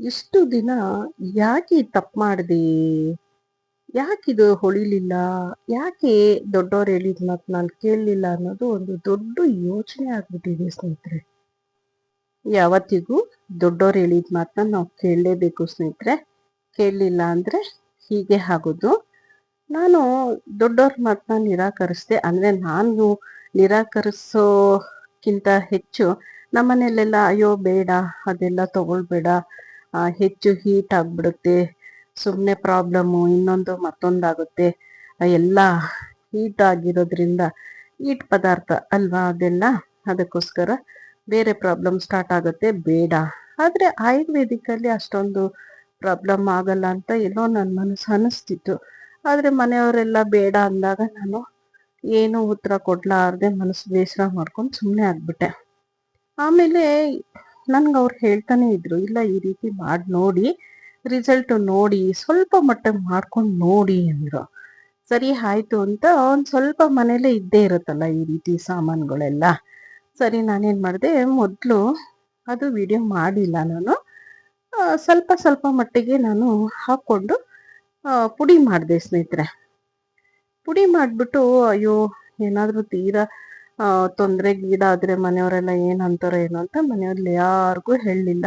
ಇಷ್ಟು ದಿನ ಯಾಕೆ ತಪ್ಪು ಮಾಡಿದೆ? ಯಾಕಿದು ಹೊಳಿಲಿಲ್ಲ? ಯಾಕೆ ದೊಡ್ಡವ್ರು ಹೇಳಿದ್ ಮಾತು ನಾನು ಕೇಳಲಿಲ್ಲ ಅನ್ನೋದು ಒಂದು ದೊಡ್ಡ ಯೋಚನೆ ಆಗ್ಬಿಟ್ಟಿದೆ ಸ್ನೇಹಿತರೆ. ಯಾವತ್ತಿಗೂ ದೊಡ್ಡವ್ರು ಹೇಳಿದ ಮಾತನ್ನ ನಾವು ಕೇಳಲೇಬೇಕು ಸ್ನೇಹಿತರೆ. ಕೇಳಲಿಲ್ಲ ಅಂದ್ರೆ ಹೀಗೆ ಆಗೋದು. ನಾನು ದೊಡ್ಡವ್ರ ಮಾತನ್ನ ನಿರಾಕರಿಸಿದೆ. ಅಂದ್ರೆ ನಾನು ನಿರಾಕರಿಸೋಕ್ಕಿಂತ ಹೆಚ್ಚು ನಮ್ಮನೆಯಲ್ಲೆಲ್ಲ ಅಯ್ಯೋ, ಬೇಡ, ಅದೆಲ್ಲ ತಗೊಳ್ಬೇಡ. ಹೆಚ್ಚು ಹೀಟ್ ಆಗ್ಬಿಡುತ್ತೆ. ಸುಮ್ಮನೆ ಪ್ರಾಬ್ಲಮ್ಮು ಇನ್ನೊಂದು ಮತ್ತೊಂದಾಗುತ್ತೆ. ಎಲ್ಲ ಹೀಟ್ ಆಗಿರೋದ್ರಿಂದ ಹೀಟ್ ಪದಾರ್ಥ ಅಲ್ವಾ ಅದೆಲ್ಲ? ಅದಕ್ಕೋಸ್ಕರ ಬೇರೆ ಪ್ರಾಬ್ಲಮ್ ಸ್ಟಾರ್ಟ್ ಆಗುತ್ತೆ. ಬೇಡ. ಆದರೆ ಆಯುರ್ವೇದಿಕಲ್ಲಿ ಅಷ್ಟೊಂದು ಪ್ರಾಬ್ಲಮ್ ಆಗಲ್ಲ ಅಂತ ಏನೋ ನನ್ನ ಮನಸ್ಸು ಅನಿಸ್ತಿತ್ತು. ಆದರೆ ಮನೆಯವರೆಲ್ಲ ಬೇಡ ಅಂದಾಗ ನಾನು ಏನೂ ಉತ್ತರ ಕೊಡ್ಲಾರ್ದೆ ಮನಸ್ಸು ಬೇಸರ ಮಾಡ್ಕೊಂಡು ಸುಮ್ಮನೆ ಆಗ್ಬಿಟ್ಟೆ. ಆಮೇಲೆ ನನ್ಗೆ ಅವ್ರು ಹೇಳ್ತಾನೆ ಇದ್ರು, ಇಲ್ಲ ಈ ರೀತಿ ಮಾಡಿ ನೋಡಿ ರಿಸಲ್ಟ್ ನೋಡಿ, ಸ್ವಲ್ಪ ಮಟ್ಟಿಗೆ ಮಾಡ್ಕೊಂಡು ನೋಡಿ ಅಂದ್ರು. ಸರಿ ಆಯ್ತು ಅಂತ ಒಂದು ಸ್ವಲ್ಪ ಮನೇಲೆ ಇದ್ದೇ ಇರುತ್ತಲ್ಲ ಈ ರೀತಿ ಸಾಮಾನುಗಳೆಲ್ಲ. ಸರಿ ನಾನೇನು ಮಾಡಿದೆ, ಮೊದಲು ಅದು ವಿಡಿಯೋ ಮಾಡಿಲ್ಲ ನಾನು. ಸ್ವಲ್ಪ ಸ್ವಲ್ಪ ಮಟ್ಟಿಗೆ ನಾನು ಹಾಕ್ಕೊಂಡು ಪುಡಿ ಮಾಡಿದೆ ಸ್ನೇಹಿತರೆ. ಪುಡಿ ಮಾಡಿಬಿಟ್ಟು, ಅಯ್ಯೋ, ಏನಾದರೂ ತೀರಾ ತೊಂದರೆಗೀಡಾದರೆ ಮನೆಯವರೆಲ್ಲ ಏನು ಅಂತಾರೋ ಏನೋ ಅಂತ ಮನೆಯವ್ರಲ್ಲಿ ಯಾರಿಗೂ ಹೇಳಲಿಲ್ಲ.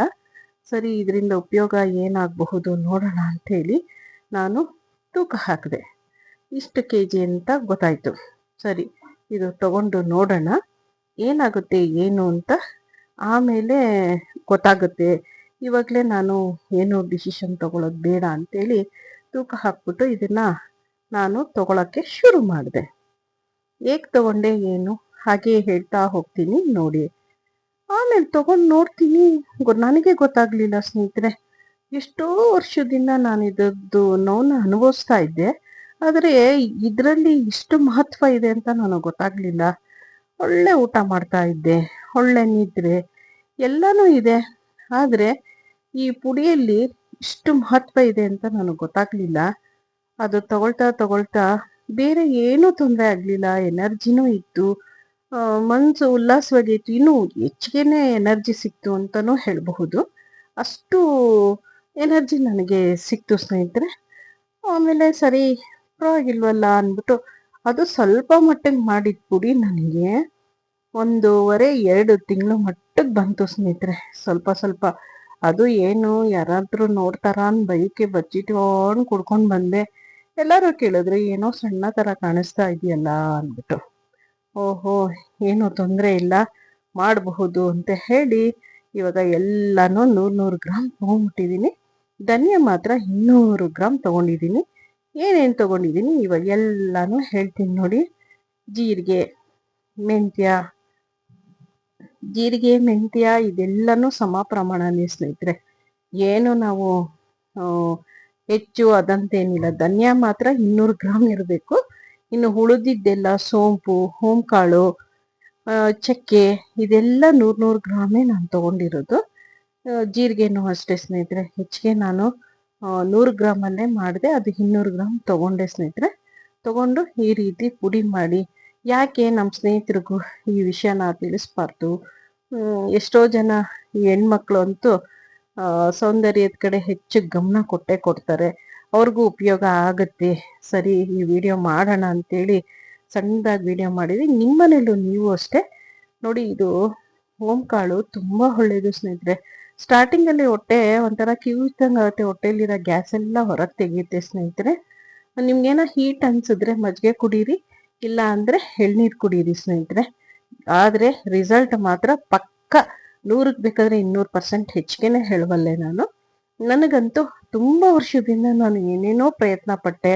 ಸರಿ, ಇದರಿಂದ ಉಪಯೋಗ ಏನಾಗಬಹುದು ನೋಡೋಣ ಹೇಳಿ ನಾನು ತೂಕ ಹಾಕಿದೆ. ಇಷ್ಟು ಕೆ ಜಿ ಅಂತ ಗೊತ್ತಾಯಿತು. ಸರಿ, ಇದು ತಗೊಂಡು ನೋಡೋಣ. ಏನಾಗುತ್ತೆ, ಏನು ಅಂತ ಆಮೇಲೆ ಗೊತ್ತಾಗುತ್ತೆ. ಇವಾಗಲೇ ನಾನು ಏನು ಡಿಸಿಷನ್ ತಗೊಳ್ಳೋದು ಬೇಡ ಅಂತೇಳಿ ತೂಕ ಹಾಕ್ಬಿಟ್ಟು ಇದನ್ನು ನಾನು ತಗೊಳಕ್ಕೆ ಶುರು ಮಾಡಿದೆ. ಹೇಗೆ ತಗೊಂಡೆ, ಏನು? ಹಾಗೆ ಹೇಳ್ತಾ ಹೋಗ್ತೀನಿ ನೋಡಿ. ಆಮೇಲೆ ತಗೊಂಡು ನೋಡ್ತೀನಿ. ನನಗೆ ಗೊತ್ತಾಗ್ಲಿಲ್ಲ ಸ್ನೇಹಿತರೆ. ಎಷ್ಟೋ ವರ್ಷದಿಂದ ನಾನು ಇದದ್ದು ನೋವನ್ನ ಅನುಭವಿಸ್ತಾ ಇದ್ದೆ. ಆದರೆ ಇದರಲ್ಲಿ ಇಷ್ಟು ಮಹತ್ವ ಇದೆ ಅಂತ ನನಗೆ ಗೊತ್ತಾಗ್ಲಿಲ್ಲ. ಒಳ್ಳೆ ಊಟ ಮಾಡ್ತಾ ಇದ್ದೆ. ಒಳ್ಳೆ ನಿದ್ರೆ ಎಲ್ಲನೂ ಇದೆ. ಆದರೆ ಈ ಪುಡಿಯಲ್ಲಿ ಇಷ್ಟು ಮಹತ್ವ ಇದೆ ಅಂತ ನನಗೆ ಗೊತ್ತಾಗ್ಲಿಲ್ಲ. ಅದು ತಗೊಳ್ತಾ ತಗೊಳ್ತಾ ಬೇರೆ ಏನೂ ತೊಂದರೆ ಆಗಲಿಲ್ಲ. ಎನರ್ಜಿನೂ ಇತ್ತು. ಮನಸ್ಸು ಉಲ್ಲಾಸವಾಗಿತ್ತು ಇನ್ನೂ ಹೆಚ್ಚಿಗೆನೆ ಎನರ್ಜಿ ಸಿಕ್ತು ಅಂತಲೂ ಹೇಳಬಹುದು. ಅಷ್ಟು ಎನರ್ಜಿ ನನಗೆ ಸಿಕ್ತು ಸ್ನೇಹಿತರೆ. ಆಮೇಲೆ ಸರಿ, ಪರವಾಗಿಲ್ವಲ್ಲ ಅಂದ್ಬಿಟ್ಟು ಅದು ಸ್ವಲ್ಪ ಮಟ್ಟಿಗೆ ಮಾಡಿದ ಪುಡಿ ನನಗೆ. ಒಂದೂವರೆ, ಎರಡು ತಿಂಗಳು ಮಟ್ಟಕ್ಕೆ ಬಂತು ಸ್ನೇಹಿತರೆ. ಸ್ವಲ್ಪ ಸ್ವಲ್ಪ. ಅದು ಏನು, ಯಾರಾದರೂ ನೋಡ್ತಾರ ಅಂತ ಬೈಕೆ ಬಚ್ಚಿಟ್ಕೊಂಡು ಕುಡ್ಕೊಂಡು ಬಂದೆ. ಎಲ್ಲರೂ ಕೇಳಿದ್ರೆ, ಏನೋ ಸಣ್ಣ ಥರ ಕಾಣಿಸ್ತಾ ಇದೆಯಲ್ಲ ಅಂದ್ಬಿಟ್ಟು. ಓಹೋ, ಏನು ತೊಂದರೆ ಇಲ್ಲ. ಮಾಡಬಹುದು ಅಂತ ಹೇಳಿ ಇವಾಗ ಎಲ್ಲನೂ ನೂರು ನೂರು ಗ್ರಾಮ್ ತೊಗೊಂಡ್ಬಿಟ್ಟಿದ್ದೀನಿ. ಧನಿಯಾ ಮಾತ್ರ ಇನ್ನೂರು ಗ್ರಾಮ್ ತೊಗೊಂಡಿದ್ದೀನಿ. ಏನೇನು ತೊಗೊಂಡಿದ್ದೀನಿ ಇವಾಗ ಎಲ್ಲನೂ ಹೇಳ್ತೀನಿ ನೋಡಿ. ಜೀರಿಗೆ, ಮೆಂತ್ಯ ಜೀರಿಗೆ, ಮೆಂತ್ಯ ಇದೆಲ್ಲನೂ ಸಮ ಪ್ರಮಾಣನೇ ಸ್ನೇಹಿತರೆ. ಏನು ನಾವು ಹೆಚ್ಚು ಅದಂತೇನಿಲ್ಲ. ಧನಿಯಾ ಮಾತ್ರ ಇನ್ನೂರು ಗ್ರಾಮ್ ಇರಬೇಕು. ಇನ್ನು ಉಳಿದಿದ್ದೆಲ್ಲ ಸೋಂಪು, ಹೋಂಕಾಳು ಚಕ್ಕೆ ಇದೆಲ್ಲ ನೂರು ನೂರು ಗ್ರಾಮೇ ನಾನು ತೊಗೊಂಡಿರೋದು. ಜೀರಿಗೆನೂ ಅಷ್ಟೇ ಸ್ನೇಹಿತರೆ. ಹೆಚ್ಚಿಗೆ ನಾನು ನೂರು ಗ್ರಾಮಲ್ಲೇ ಮಾಡಿದೆ, ಅದು ಇನ್ನೂರು ಗ್ರಾಮ್ ತೊಗೊಂಡೆ ಸ್ನೇಹಿತರೆ. ತೊಗೊಂಡು ಈ ರೀತಿ ಪುಡಿ ಮಾಡಿ, ಯಾಕೆ ನಮ್ಮ ಸ್ನೇಹಿತರಿಗೂ ಈ ವಿಷಯನ ತಿಳಿಸ್ಬಾರ್ದು? ಎಷ್ಟೋ ಜನ ಹೆಣ್ಮಕ್ಳು ಅಂತೂ ಸೌಂದರ್ಯದ ಕಡೆ ಹೆಚ್ಚು ಗಮನ ಕೊಟ್ಟೆ ಕೊಡ್ತಾರೆ. ಅವ್ರಿಗೂ ಉಪಯೋಗ ಆಗುತ್ತೆ. ಸರಿ, ಈ ವಿಡಿಯೋ ಮಾಡೋಣ ಅಂತೇಳಿ ಸಣ್ಣದಾಗಿ ವಿಡಿಯೋ ಮಾಡಿದ್ವಿ. ನಿಮ್ಮನೇಲೂ ನೀವು ಅಷ್ಟೇ. ನೋಡಿ, ಇದು ಓಂಕಾಳು ತುಂಬ ಒಳ್ಳೆಯದು ಸ್ನೇಹಿತರೆ. ಸ್ಟಾರ್ಟಿಂಗಲ್ಲಿ ಹೊಟ್ಟೆ ಒಂಥರ ಕಿವಿದಂಗೆ ಆಗುತ್ತೆ. ಹೊಟ್ಟೆಲಿರೋ ಗ್ಯಾಸ್ ಎಲ್ಲ ಹೊರಗೆ ತೆಗೆಯುತ್ತೆ ಸ್ನೇಹಿತರೆ. ನಿಮ್ಗೇನೋ ಹೀಟ್ ಅನಿಸಿದ್ರೆ ಮಜ್ಜಿಗೆ ಕುಡೀರಿ. ಇಲ್ಲ ಅಂದರೆ ಎಳ್ನೀರು ಕುಡೀರಿ ಸ್ನೇಹಿತರೆ. ಆದರೆ ರಿಸಲ್ಟ್ ಮಾತ್ರ ಪಕ್ಕ ನೂರಕ್ಕೆ ಬೇಕಾದರೆ ಇನ್ನೂರು ಪರ್ಸೆಂಟ್ ಹೆಚ್ಚಿಗೆನೇ ಹೇಳಬಲ್ಲೆ ನಾನು. ನನಗಂತೂ ತುಂಬ ವರ್ಷದಿಂದ ನಾನು ಏನೇನೋ ಪ್ರಯತ್ನ ಪಟ್ಟೆ.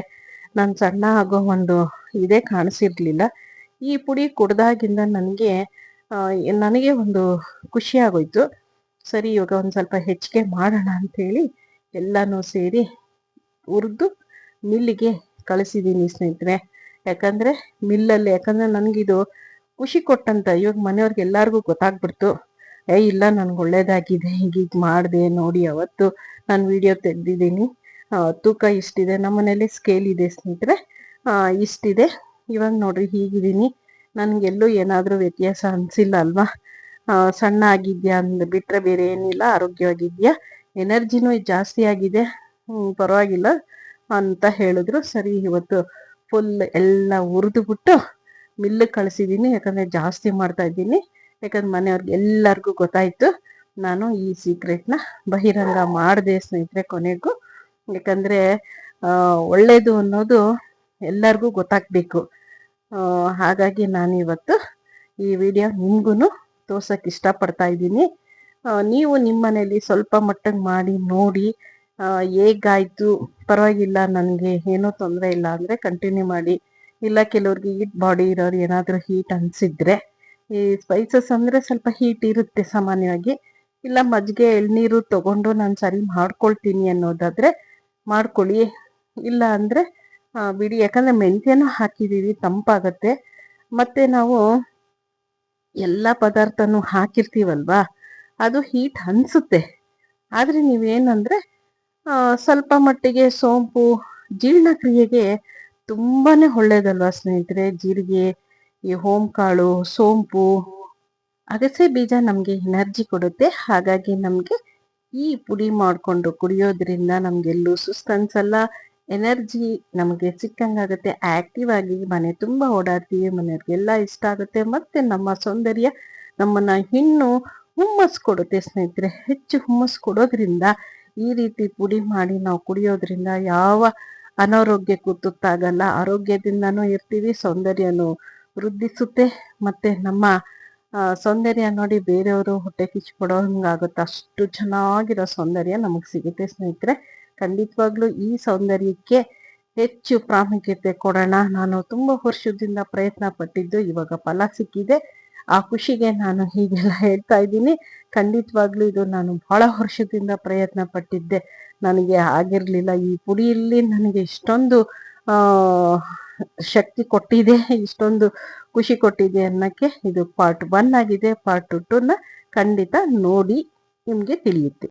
ನಾನು ಸಣ್ಣ ಆಗೋ ಒಂದು ಇದೇ ಕಾಣಿಸಿರ್ಲಿಲ್ಲ. ಈ ಪುಡಿ ಕುಡ್ದಾಗಿಂದ ನನಗೆ ನನಗೆ ಒಂದು ಖುಷಿ ಆಗೋಯ್ತು. ಸರಿ, ಇವಾಗ ಒಂದು ಸ್ವಲ್ಪ ಹೆಚ್ಚಿಗೆ ಮಾಡೋಣ ಅಂಥೇಳಿ ಎಲ್ಲನೂ ಸೇರಿ ಹುರಿದು ಮಿಲ್ಲಿಗೆ ಕಳಿಸಿದ್ದೀನಿ ಸ್ನೇಹಿತರೆ. ಯಾಕಂದರೆ ಮಿಲ್ಲಲ್ಲಿ, ಯಾಕಂದರೆ ನನಗಿದು ಖುಷಿ ಕೊಟ್ಟಂತ ಇವಾಗ ಮನೆಯವ್ರಿಗೆ ಎಲ್ಲರಿಗೂ ಗೊತ್ತಾಗ್ಬಿಡ್ತು. ಏ, ಇಲ್ಲ, ನನ್ಗೆ ಒಳ್ಳೇದಾಗಿದೆ. ಹೀಗೀಗ ಮಾಡಿದೆ ನೋಡಿ ಅವತ್ತು ನಾನು ವಿಡಿಯೋ ತೆಗೆದಿದ್ದೀನಿ. ತೂಕ ಇಷ್ಟಿದೆ. ನಮ್ಮ ಮನೇಲಿ ಸ್ಕೇಲ್ ಇದೆ ಸ್ನೇಹಿತರೆ. ಇಷ್ಟಿದೆ. ಇವಾಗ ನೋಡ್ರಿ, ಹೀಗಿದ್ದೀನಿ. ನನಗೆಲ್ಲೂ ಏನಾದರೂ ವ್ಯತ್ಯಾಸ ಅನಿಸಿಲ್ಲ ಅಲ್ವಾ? ಸಣ್ಣ ಆಗಿದ್ಯಾ ಅಂದ್ ಬಿಟ್ಟರೆ ಬೇರೆ ಏನಿಲ್ಲ, ಆರೋಗ್ಯವಾಗಿದೆಯಾ? ಎನರ್ಜಿನೂ ಜಾಸ್ತಿ ಆಗಿದೆ. ಪರವಾಗಿಲ್ಲ ಅಂತ ಹೇಳಿದ್ರು. ಸರಿ, ಇವತ್ತು ಫುಲ್ ಎಲ್ಲ ಹುರಿದು ಬಿಟ್ಟು ಮಿಲ್ಲಿಗೆ ಕಳಿಸಿದ್ದೀನಿ ಯಾಕಂದರೆ ಜಾಸ್ತಿ ಮಾಡ್ತಾ ಇದ್ದೀನಿ. ಯಾಕಂದ್ರೆ ಮನೆಯವ್ರಿಗೆ ಎಲ್ಲರಿಗೂ ಗೊತ್ತಾಯ್ತು, ನಾನು ಈ ಸೀಕ್ರೆಟ್ನ ಬಹಿರಂಗ ಮಾಡಿದೆ ಸ್ನೇಹಿತರೆ ಕೊನೆಗೂ. ಯಾಕಂದ್ರೆ ಒಳ್ಳೆಯದು ಅನ್ನೋದು ಎಲ್ಲರಿಗೂ ಗೊತ್ತಾಗ್ಬೇಕು. ಹಾಗಾಗಿ ನಾನು ಇವತ್ತು ಈ ವಿಡಿಯೋ ನಿಮ್ಗೂ ತೋರ್ಸಕ್ಕೆ ಇಷ್ಟಪಡ್ತಾ ಇದ್ದೀನಿ. ನೀವು ನಿಮ್ಮ ಮನೇಲಿ ಸ್ವಲ್ಪ ಮಟ್ಟಿಗೆ ಮಾಡಿ, ನೋಡಿ ಹೇಗಾಯ್ತು, ಪರವಾಗಿಲ್ಲ, ನನಗೆ ಏನೂ ತೊಂದರೆ ಇಲ್ಲ ಅಂದರೆ ಕಂಟಿನ್ಯೂ ಮಾಡಿ. ಇಲ್ಲ ಕೆಲವ್ರಿಗೆ ಹೀಟ್ ಬಾಡಿ ಇರೋರು ಏನಾದರೂ ಹೀಟ್ ಅನಿಸಿದ್ರೆ ಈ ಸ್ಪೈಸಸ್ ಅಂದರೆ ಸ್ವಲ್ಪ ಹೀಟ್ ಇರುತ್ತೆ ಸಾಮಾನ್ಯವಾಗಿ. ಇಲ್ಲ ಮಜ್ಜಿಗೆ ಎಳ್ನೀರು ತಗೊಂಡು ನಾನು ಸರಿ ಮಾಡ್ಕೊಳ್ತೀನಿ ಅನ್ನೋದಾದರೆ ಮಾಡ್ಕೊಳ್ಳಿ. ಇಲ್ಲ ಅಂದರೆ ಬಿಡಿ. ಯಾಕಂದರೆ ಮೆಂತ್ಯನೂ ಹಾಕಿದ್ದೀವಿ, ತಂಪಾಗತ್ತೆ. ಮತ್ತು ನಾವು ಎಲ್ಲ ಪದಾರ್ಥನೂ ಹಾಕಿರ್ತೀವಲ್ವಾ? ಅದು ಹೀಟ್ ಅನಿಸುತ್ತೆ. ಆದರೆ ನೀವೇನಂದರೆ ಸ್ವಲ್ಪ ಮಟ್ಟಿಗೆ ಸೋಂಪು, ಜೀರ್ಣಕ್ರಿಯೆಗೆ ತುಂಬಾನೇ ಒಳ್ಳೇದಲ್ವಾ ಸ್ನೇಹಿತರೆ? ಜೀರಿಗೆ ಈ ಕಾಳು ಸೋಂಪು, ಅಗಸೆ ಬೀಜ ನಮಗೆ ಎನರ್ಜಿ ಕೊಡುತ್ತೆ. ಹಾಗಾಗಿ ನಮಗೆ ಈ ಪುಡಿ ಮಾಡಿಕೊಂಡು ಕುಡಿಯೋದ್ರಿಂದ ನಮಗೆಲ್ಲೂ ಸುಸ್ತು ಅನ್ಸಲ್ಲ ಎನರ್ಜಿ ನಮಗೆ ಸಿಕ್ಕಂಗಾಗುತ್ತೆ ಆಕ್ಟಿವ್ ಆಗಿ ಮನೆ ತುಂಬ ಓಡಾಡ್ತೀವಿ, ಮನೆಯವ್ರಿಗೆಲ್ಲ ಇಷ್ಟ ಆಗುತ್ತೆ. ಮತ್ತೆ ನಮ್ಮ ಸೌಂದರ್ಯ ನಮ್ಮನ್ನ ಇನ್ನು ಹುಮ್ಮಸ್ ಕೊಡುತ್ತೆ ಸ್ನೇಹಿತರೆ. ಹೆಚ್ಚು ಹುಮ್ಮಸ್ ಕೊಡೋದ್ರಿಂದ ಈ ರೀತಿ ಪುಡಿ ಮಾಡಿ ನಾವು ಕುಡಿಯೋದ್ರಿಂದ ಯಾವ ಅನಾರೋಗ್ಯಕ್ಕೂ ತುತ್ತಾಗಲ್ಲ ಆರೋಗ್ಯದಿಂದನೂ ಇರ್ತೀವಿ, ಸೌಂದರ್ಯನೂ ವೃದ್ಧಿಸುತ್ತೆ. ಮತ್ತೆ ನಮ್ಮ ಸೌಂದರ್ಯ ನೋಡಿ ಬೇರೆಯವರು ಹೊಟ್ಟೆ ಕಿಚ್ಚು ಹಂಗಾಗುತ್ತೆ. ಅಷ್ಟು ಚೆನ್ನಾಗಿರೋ ಸೌಂದರ್ಯ ನಮಗೆ ಸಿಗುತ್ತೆ ಸ್ನೇಹಿತರೆ. ಖಂಡಿತವಾಗ್ಲೂ ಈ ಸೌಂದರ್ಯಕ್ಕೆ ಹೆಚ್ಚು ಪ್ರಾಮುಖ್ಯತೆ ಕೊಡೋಣ. ನಾನು ತುಂಬ ವರ್ಷದಿಂದ ಪ್ರಯತ್ನ ಪಟ್ಟಿದ್ದು ಇವಾಗ ಫಲ ಸಿಕ್ಕಿದೆ. ಆ ಖುಷಿಗೆ ನಾನು ಹೀಗೆಲ್ಲ ಹೇಳ್ತಾ ಇದ್ದೀನಿ. ಖಂಡಿತವಾಗ್ಲೂ ಇದು ನಾನು ಬಹಳ ವರ್ಷದಿಂದ ಪ್ರಯತ್ನ ಪಟ್ಟಿದ್ದೆ. ನನಗೆ ಆಗಿರ್ಲಿಲ್ಲ. ಈ ಪುಡಿಯಲ್ಲಿ ನನಗೆ ಇಷ್ಟೊಂದು ಶಕ್ತಿ ಕೊಟ್ಟಿದೆ, ಇಷ್ಟೊಂದು ಖುಷಿ ಕೊಟ್ಟಿದೆ ಅನ್ನಕ್ಕೆ ಇದು ಪಾರ್ಟ್ ಒನ್ ಆಗಿದೆ. ಪಾರ್ಟ್ ಟೂನ ಖಂಡಿತ ನೋಡಿ ನಿಮಗೆ ತಿಳಿಯುತ್ತೆ.